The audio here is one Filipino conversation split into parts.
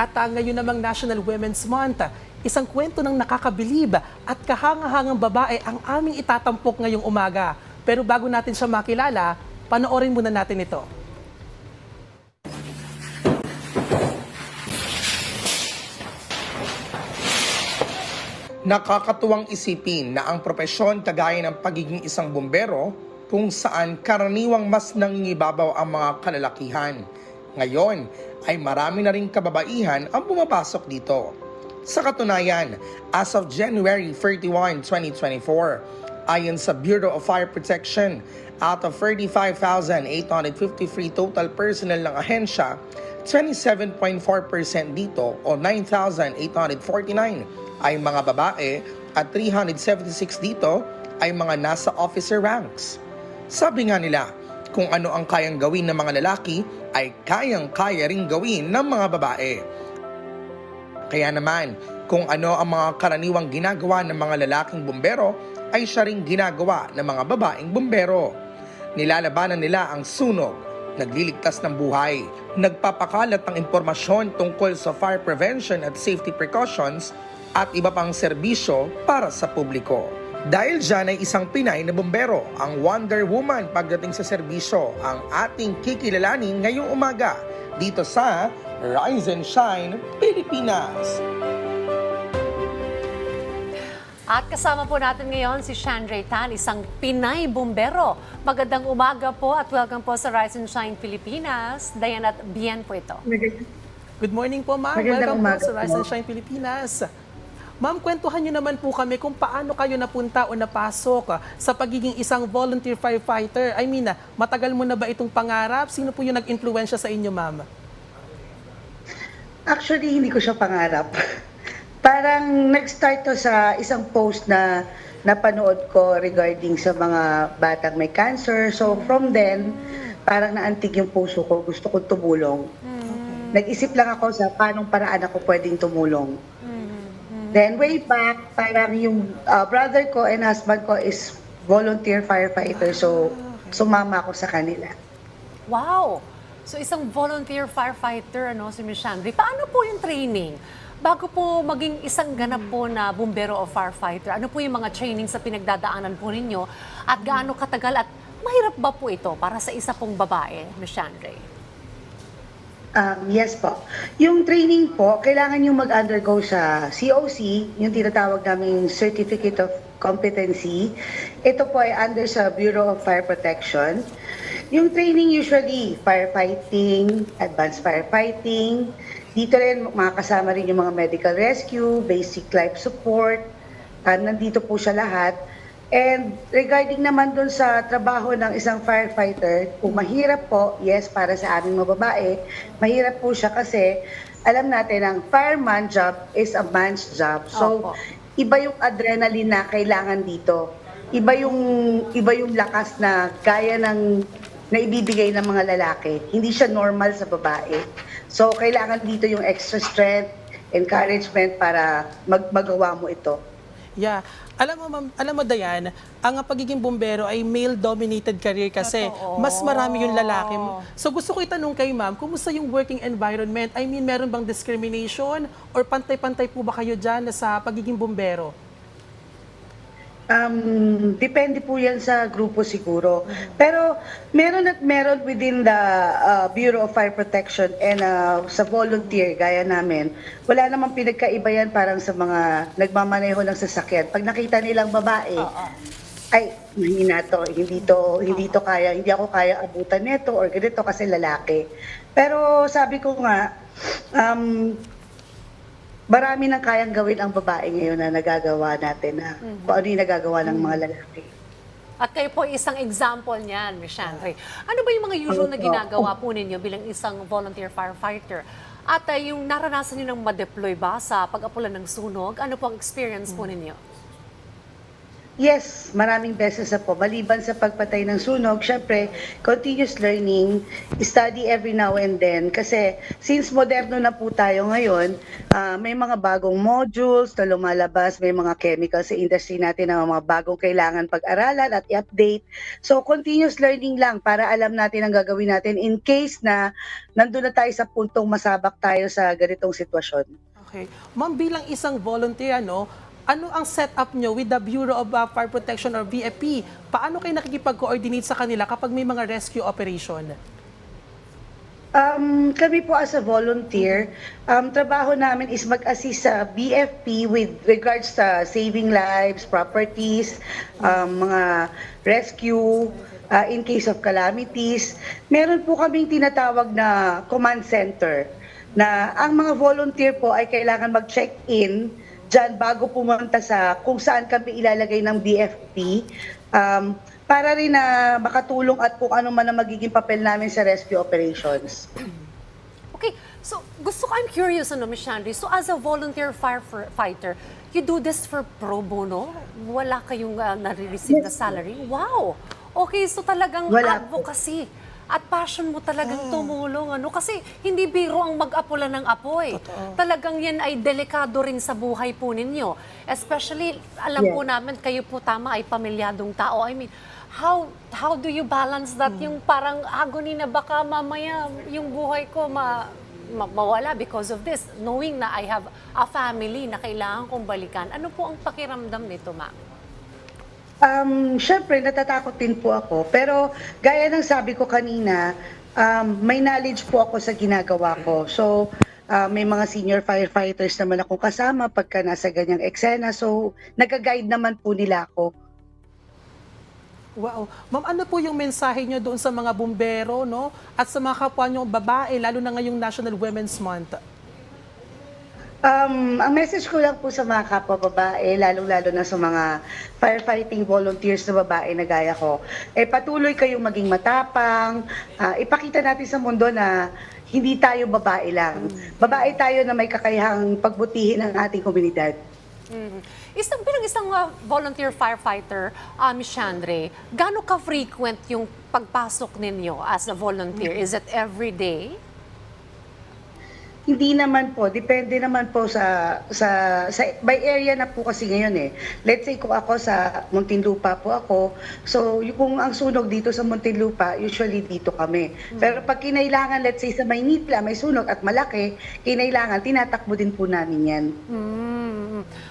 At ah, ngayon namang National Women's Month, isang kwento ng nakakabilib at kahangahangang babae ang aming itatampok ngayong umaga. Pero bago natin siya makilala, panoorin muna natin ito. Nakakatuwang isipin na ang propesyon kagaya ng pagiging isang bumbero kung saan karaniwang mas nangingibabaw ang mga kalalakihan. Ngayon ay marami na ring kababaihan ang pumapasok dito. Sa katunayan, as of January 31, 2024, ayon sa Bureau of Fire Protection, out of 35,853 total personnel ng ahensya, 27.4% dito o 9,849 ay mga babae at 376 dito ay mga nasa officer ranks. Sabi nga nila, kung ano ang kayang gawin ng mga lalaki ay kayang-kaya ring gawin ng mga babae. Kaya naman, kung ano ang mga karaniwang ginagawa ng mga lalaking bumbero ay siya ring ginagawa ng mga babaeng bumbero. Nilalabanan nila ang sunog, nagliligtas ng buhay, nagpapakalat ng impormasyon tungkol sa fire prevention at safety precautions at iba pang serbisyo para sa publiko. Dahil dyan ay isang Pinay na bumbero, ang Wonder Woman pagdating sa serbisyo, ang ating kikilalanin ngayong umaga dito sa Rise and Shine Pilipinas. At kasama po natin ngayon si Chandray Tan, isang Pinay bumbero. Magandang umaga po at welcome po sa Rise and Shine Pilipinas. Dayan at Bien po ito. Good morning po, ma'am. Welcome po sa Rise and Shine Pilipinas. Ma'am, kwentuhan niyo naman po kami kung paano kayo napunta o napasok sa pagiging isang volunteer firefighter. I mean, matagal mo na ba itong pangarap? Sino po yung nag-influensya sa inyo, ma'am? Actually, hindi ko siya pangarap. Parang nag-start to sa isang post na napanood ko regarding sa mga batang may cancer. So from then, parang naantig yung puso ko. Gusto ko tumulong. Nag-isip lang ako sa paanong paraan ako pwedeng tumulong. Then way back, parang yung uh, brother ko and husband ko is volunteer firefighter. So sumama ako sa kanila. Wow! So isang volunteer firefighter, ano, si Miss Chandray. Paano po yung training? Bago po maging isang ganap po na bumbero o firefighter, ano po yung mga training sa pinagdadaanan po ninyo? At gaano katagal at mahirap ba po ito para sa isa pong babae, Miss Chandray? Um, yes po. Yung training po, kailangan yung mag-undergo sa COC, yung tinatawag naming Certificate of Competency. Ito po ay under sa Bureau of Fire Protection. Yung training usually, firefighting, advanced firefighting. Dito rin makakasama rin yung mga medical rescue, basic life support. Ah, nandito po siya lahat. And regarding naman dun sa trabaho ng isang firefighter, kung mahirap po, yes, para sa aming mga babae, mahirap po siya kasi alam natin ang fireman job is a man's job. So, Opo. iba yung adrenaline na kailangan dito. Iba yung iba yung lakas na kaya ng na ibibigay ng mga lalaki. Hindi siya normal sa babae. So, kailangan dito yung extra strength, encouragement para mag magawa mo ito. Yeah. Alam mo, ma'am, alam mo, Dayan, ang pagiging bumbero ay male-dominated career kasi Totoo. mas marami yung lalaki. So gusto ko itanong kay ma'am, kumusta yung working environment? I mean, meron bang discrimination or pantay-pantay po ba kayo dyan sa pagiging bumbero? Um, depende po yan sa grupo siguro. Pero meron at meron within the uh, Bureau of Fire Protection and uh, sa volunteer gaya namin, wala namang pinagkaiba yan parang sa mga nagmamaneho ng sasakyan. Pag nakita nilang babae, ay, mahina to, hindi to, hindi to kaya, hindi ako kaya abutan nito or ganito kasi lalaki. Pero sabi ko nga, um, marami nang kayang gawin ang babae ngayon na nagagawa natin na kung ano yung nagagawa ng mga lalaki. At kayo po isang example niyan, Ms. Chandray. Ano ba yung mga usual na ginagawa po ninyo bilang isang volunteer firefighter? At uh, yung naranasan nyo ng ma-deploy ba sa pag-apulan ng sunog? Ano po ang experience po ninyo? Yes, maraming beses na po. Maliban sa pagpatay ng sunog, syempre, continuous learning, study every now and then. Kasi since moderno na po tayo ngayon, ah, may mga bagong modules na lumalabas, may mga chemicals sa industry natin na mga bagong kailangan pag-aralan at i-update. So continuous learning lang para alam natin ang gagawin natin in case na nandun na tayo sa puntong masabak tayo sa ganitong sitwasyon. Okay. Ma'am, bilang isang volunteer, ano, ano ang setup nyo with the Bureau of uh, Fire Protection or VFP? Paano kayo nakikipag-coordinate sa kanila kapag may mga rescue operation? Um, kami po as a volunteer, um, trabaho namin is mag-assist sa BFP with regards sa saving lives, properties, um, mga rescue, uh, in case of calamities. Meron po kaming tinatawag na command center na ang mga volunteer po ay kailangan mag-check-in dyan bago pumunta sa kung saan kami ilalagay ng BFP um, para rin na makatulong at kung ano man ang magiging papel namin sa rescue operations. Okay, so gusto ko, I'm curious, ano, Miss Shandri. So as a volunteer firefighter, you do this for pro bono? Wala kayong uh, nare-receive na salary? Wow! Okay, so talagang Wala po. At passion mo talagang tumulong. Ano? Kasi hindi biro ang mag-apula ng apoy. Talagang yan ay delikado rin sa buhay po ninyo. Especially, alam Yes. po namin, kayo po tama ay pamilyadong tao. I mean, how how do you balance that yung parang agony na baka mamaya yung buhay ko ma, ma- mawala because of this knowing na I have a family na kailangan kong balikan ano po ang pakiramdam nito ma'am Um, Siyempre, natatakot din po ako. Pero gaya ng sabi ko kanina, um, may knowledge po ako sa ginagawa ko. So, uh, may mga senior firefighters naman akong kasama pagka nasa ganyang eksena. So, nag-guide naman po nila ako. Wow. Ma'am, ano po yung mensahe nyo doon sa mga bumbero, no? At sa mga kapwa nyo babae, lalo na ngayong National Women's Month? Um, ang message ko lang po sa mga kapwa babae, lalong-lalo na sa mga firefighting volunteers na babae na gaya ko, eh patuloy kayong maging matapang, ah, ipakita natin sa mundo na hindi tayo babae lang. Babae tayo na may kakayahang pagbutihin ang ating komunidad. Mhm. Isang bilang isang uh, volunteer firefighter, uh, Miss Chandre, gaano ka-frequent yung pagpasok ninyo as a volunteer? Is it every day? Hindi naman po, depende naman po sa sa sa by area na po kasi ngayon eh. Let's say kung ako sa Muntinlupa po ako, so yung kung ang sunog dito sa Muntinlupa, usually dito kami. Pero pag kinailangan let's say sa Maynila may sunog at malaki, kinailangan tinatakbo din po namin 'yan. Mm.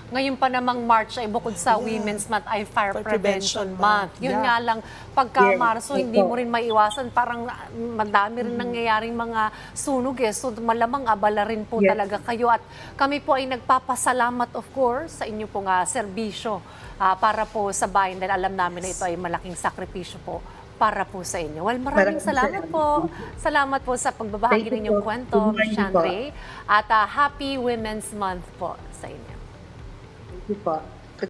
Ngayon pa namang March ay bukod sa Women's Month ay Fire Prevention Prevention Month. Month. Yun Yeah. nga lang, pagka Yes, Marso, hindi mo rin maiwasan. Parang ah, madami rin nangyayaring mga sunog eh. So malamang abala rin po Yes. talaga kayo. At kami po ay nagpapasalamat of course sa inyo pong ah, serbisyo ah, para po sa bayan. Dahil alam namin na ito ay malaking sakripisyo po para po sa inyo. Well, maraming Maraming salamat po. Salamat po sa pagbabahagi ninyong kwento, Miss. Chandre. At ah, Happy Women's Month po sa inyo. Thank you po.